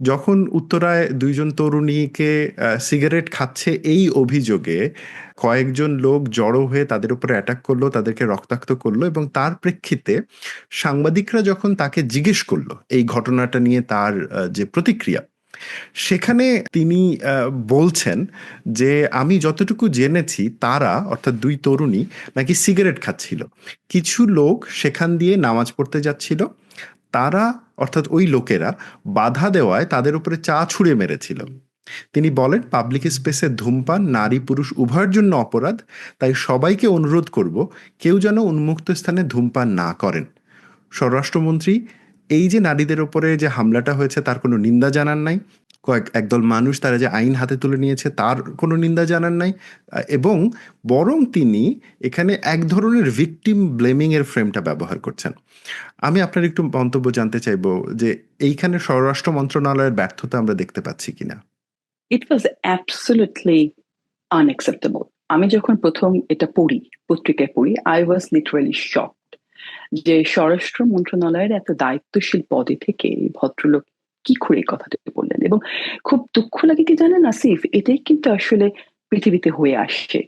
যখন উত্তরায় দুইজন তরুণীকে সিগারেট খাচ্ছে এই অভিযোগে কয়েকজন লোক জড়ো হয়ে তাদের উপরে অ্যাটাক করল, তাদেরকে রক্তাক্ত করল এবং তার প্রেক্ষিতে সাংবাদিকরা যখন তাকে জিজ্ঞেস করল এই ঘটনাটা নিয়ে তার যে প্রতিক্রিয়া, সেখানে তিনি বলছেন যে আমি যতটুকু জেনেছি তারা, অর্থাৎ দুই তরুণী, নাকি সিগারেট খাচ্ছিল। কিছু লোক সেখান দিয়ে নামাজ পড়তে যাচ্ছিল তারা, অর্থাৎ ওই লোকেরা, বাধা দেওয়ায় তাদের উপরে চা ছুঁড়ে মেরেছিল। তিনি বলেন, পাবলিক স্পেসে ধূমপান, নারী, পুরুষ উভয়ের জন্য অপরাধ। তাই সবাইকে অনুরোধ করব, কেউ যেন উন্মুক্ত স্থানে ধূমপান না করেন। স্বরাষ্ট্রমন্ত্রী, এই যে নারীদের ওপরে যে হামলাটা হয়েছে, তার কোনো নিন্দা জানান নাই? কয়েক, একদল মানুষ তারা যে আইন হাতে তুলে নিয়েছে তার কোনো নিন্দা জানান নাই। এবং বরং তিনি এখানে এক ধরনের ভিকটিম ব্লেমিং এর ফ্রেমটা ব্যবহার করছেন। আমি আপনার একটু মন্তব্য জানতে চাইব যে এইখানে স্বরাষ্ট্র মন্ত্রণালয়ের ব্যর্থতা আমরা দেখতে পাচ্ছি কিনা? ইট ওয়াজ অ্যাবসোলুটলি আনএক্সেপ্টেবল আমি যখন প্রথম এটা পড়ি, পত্রিকায় পড়ি আই ওয়াজ লিটারালি শক যে স্বরাষ্ট্র মন্ত্রণালয়ের এত দায়িত্বশীল পদে থেকে ভদ্রলোক কি করে কথাটা বললেন? এবং খুব দুঃখ লাগে কি জানেন, আসিফ? এটাই কিন্তু আসলে পৃথিবীতে হয়ে আসছে।